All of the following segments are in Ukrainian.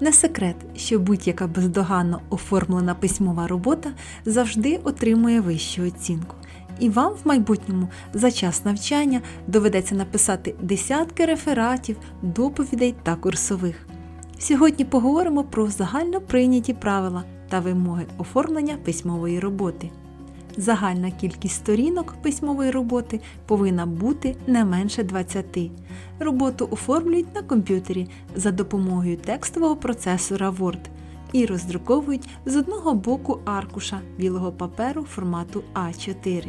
Не секрет, що будь-яка бездоганно оформлена письмова робота завжди отримує вищу оцінку. І вам в майбутньому за час навчання доведеться написати десятки рефератів, доповідей та курсових. Сьогодні поговоримо про загально прийняті правила та вимоги оформлення письмової роботи. Загальна кількість сторінок письмової роботи повинна бути не менше 20. Роботу оформлюють на комп'ютері за допомогою текстового процесора Word і роздруковують з одного боку аркуша білого паперу формату А4.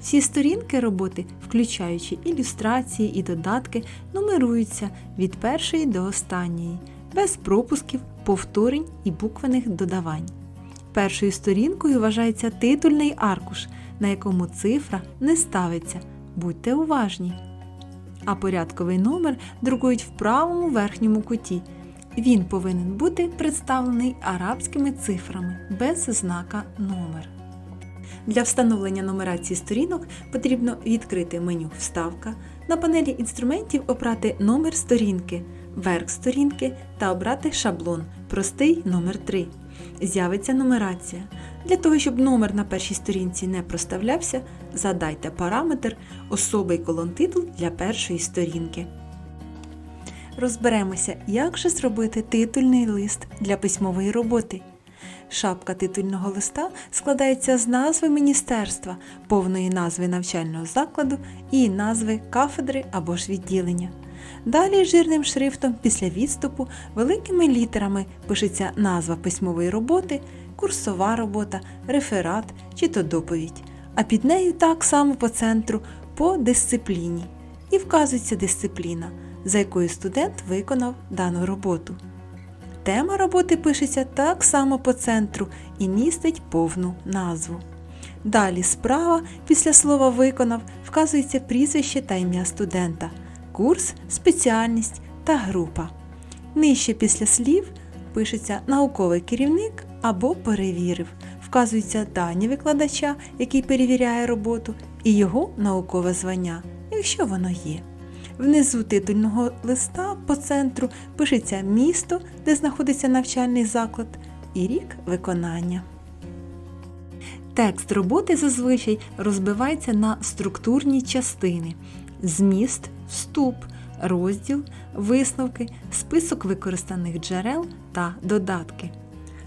Всі сторінки роботи, включаючи ілюстрації і додатки, нумеруються від першої до останньої, без пропусків, повторень і буквених додавань. Першою сторінкою вважається титульний аркуш, на якому цифра не ставиться. Будьте уважні. А порядковий номер друкують в правому верхньому куті. Він повинен бути представлений арабськими цифрами без знака номер. Для встановлення нумерації сторінок потрібно відкрити меню Вставка, на панелі інструментів обрати номер сторінки, верх сторінки та обрати шаблон Простий номер 3 З'явиться нумерація. Для того, щоб номер на першій сторінці не проставлявся, задайте параметр особий колон титул для першої сторінки. Розберемося, як же зробити титульний лист для письмової роботи. Шапка титульного листа складається з назви міністерства, повної назви навчального закладу і назви кафедри або ж відділення. Далі жирним шрифтом після відступу великими літерами пишеться назва письмової роботи, курсова робота, реферат чи то доповідь, а під нею так само по центру по дисципліні. І вказується дисципліна, за якою студент виконав дану роботу. Тема роботи пишеться так само по центру і містить повну назву. Далі справа після слова виконав вказується прізвище та ім'я студента, курс, спеціальність та група. Нижче після слів пишеться науковий керівник або перевірив. Вказуються дані викладача, який перевіряє роботу, і його наукове звання, якщо воно є. Внизу титульного листа по центру пишеться місто, де знаходиться навчальний заклад, і рік виконання. Текст роботи зазвичай розбивається на структурні частини: зміст, вступ, розділ, висновки, список використаних джерел та додатки.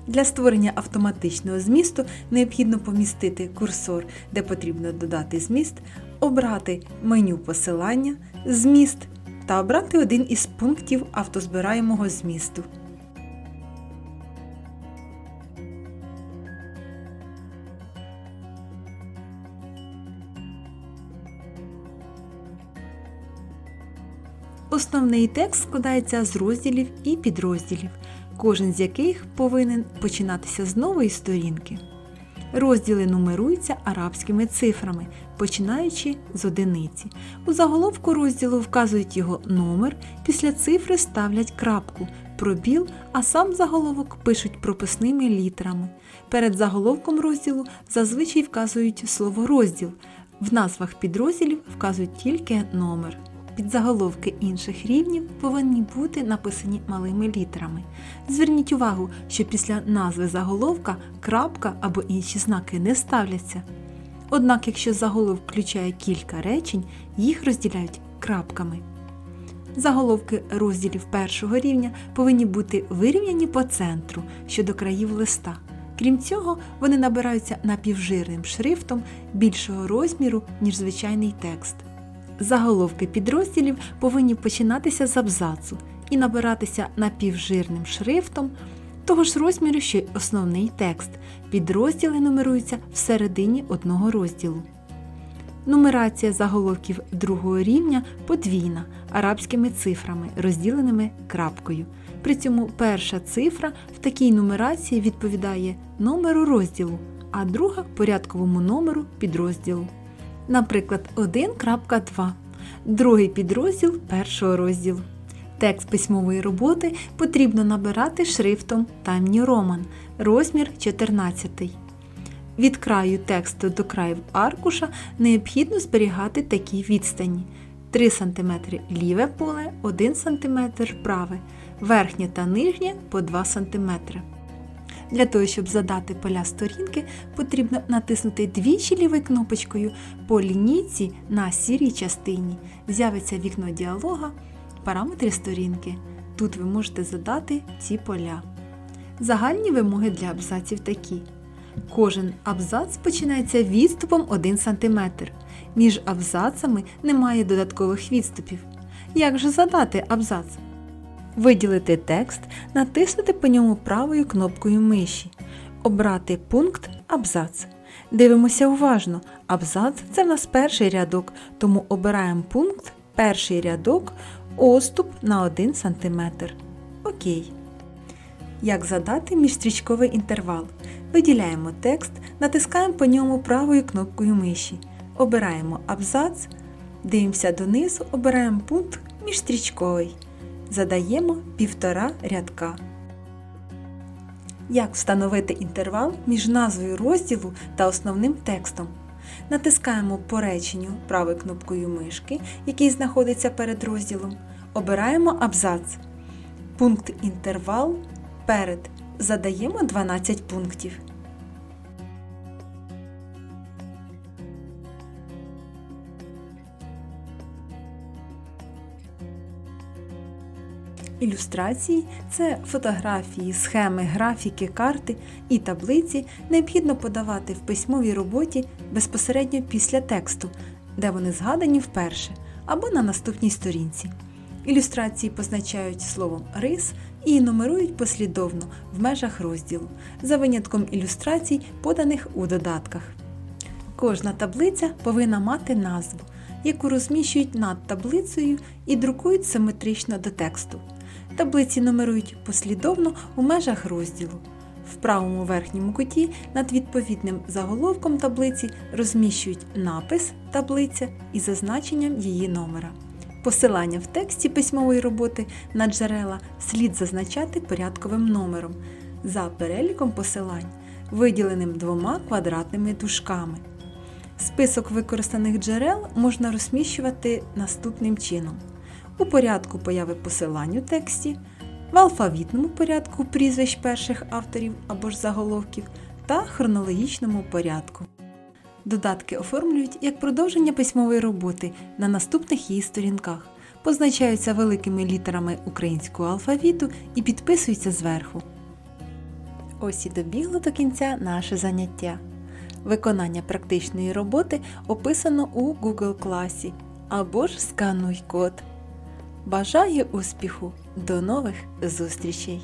Для створення автоматичного змісту необхідно помістити курсор, де потрібно додати зміст, обрати меню посилання, зміст та обрати один із пунктів автозбираємого змісту. Основний текст складається з розділів і підрозділів, кожен з яких повинен починатися з нової сторінки. Розділи нумеруються арабськими цифрами, починаючи з одиниці. У заголовку розділу вказують його номер, після цифри ставлять крапку, пробіл, а сам заголовок пишуть прописними літерами. Перед заголовком розділу зазвичай вказують слово розділ. В назвах підрозділів вказують тільки номер. Підзаголовки інших рівнів повинні бути написані малими літерами. Зверніть увагу, що після назви заголовка крапка або інші знаки не ставляться. Однак, якщо заголовок включає кілька речень, їх розділяють крапками. Заголовки розділів першого рівня повинні бути вирівняні по центру щодо країв листа. Крім цього, вони набираються напівжирним шрифтом більшого розміру, ніж звичайний текст. Заголовки підрозділів повинні починатися з абзацу і набиратися напівжирним шрифтом того ж розміру, що й основний текст. Підрозділи нумеруються всередині одного розділу. Нумерація заголовків другого рівня подвійна арабськими цифрами, розділеними крапкою. При цьому перша цифра в такій нумерації відповідає номеру розділу, а друга порядковому номеру підрозділу. Наприклад, 1.2 другий підрозділ першого розділу. Текст письмової роботи потрібно набирати шрифтом Time New Roman, розмір 14. Від краю тексту до краю аркуша необхідно зберігати такі відстані: 3 см ліве поле, 1 см праве, верхнє та нижнє по 2 см. Для того, щоб задати поля сторінки, потрібно натиснути двічі лівою кнопочкою по лінійці на сірій частині. З'явиться вікно діалога, параметри сторінки. Тут ви можете задати ці поля. Загальні вимоги для абзаців такі. Кожен абзац починається відступом 1 см. Між абзацами немає додаткових відступів. Як же задати абзац? Виділити текст, натиснути по ньому правою кнопкою миші. Обрати пункт Абзац. Дивимося уважно. Абзац це в нас перший рядок, тому обираємо пункт Перший рядок, оступ на 1 см. Окей. Як задати міжстрічковий інтервал? Виділяємо текст, натискаємо по ньому правою кнопкою миші. Обираємо абзац, дивимося донизу, обираємо пункт міжстрічковий. Задаємо півтора рядка. Як встановити інтервал між назвою розділу та основним текстом? Натискаємо по реченню правою кнопкою мишки, який знаходиться перед розділом. Обираємо абзац. Пункт інтервал перед. Задаємо 12 пунктів. Ілюстрації це фотографії, схеми, графіки, карти і таблиці необхідно подавати в письмовій роботі безпосередньо після тексту, де вони згадані вперше, або на наступній сторінці. Ілюстрації позначають словом рис і нумерують послідовно в межах розділу, за винятком ілюстрацій, поданих у додатках. Кожна таблиця повинна мати назву, яку розміщують над таблицею і друкують симетрично до тексту. Таблиці нумерують послідовно у межах розділу. В правому верхньому куті над відповідним заголовком таблиці розміщують напис таблиця із зазначенням її номера. Посилання в тексті письмової роботи на джерела слід зазначати порядковим номером за переліком посилань, виділеним двома квадратними дужками. Список використаних джерел можна розміщувати наступним чином: у порядку появи посилань у тексті, в алфавітному порядку прізвищ перших авторів або ж заголовків та хронологічному порядку. Додатки оформлюють як продовження письмової роботи на наступних її сторінках, позначаються великими літерами українського алфавіту і підписуються зверху. Ось і добігло до кінця наше заняття. Виконання практичної роботи описано у Google класі або ж скануй код. Бажаю успіху! До нових зустрічей!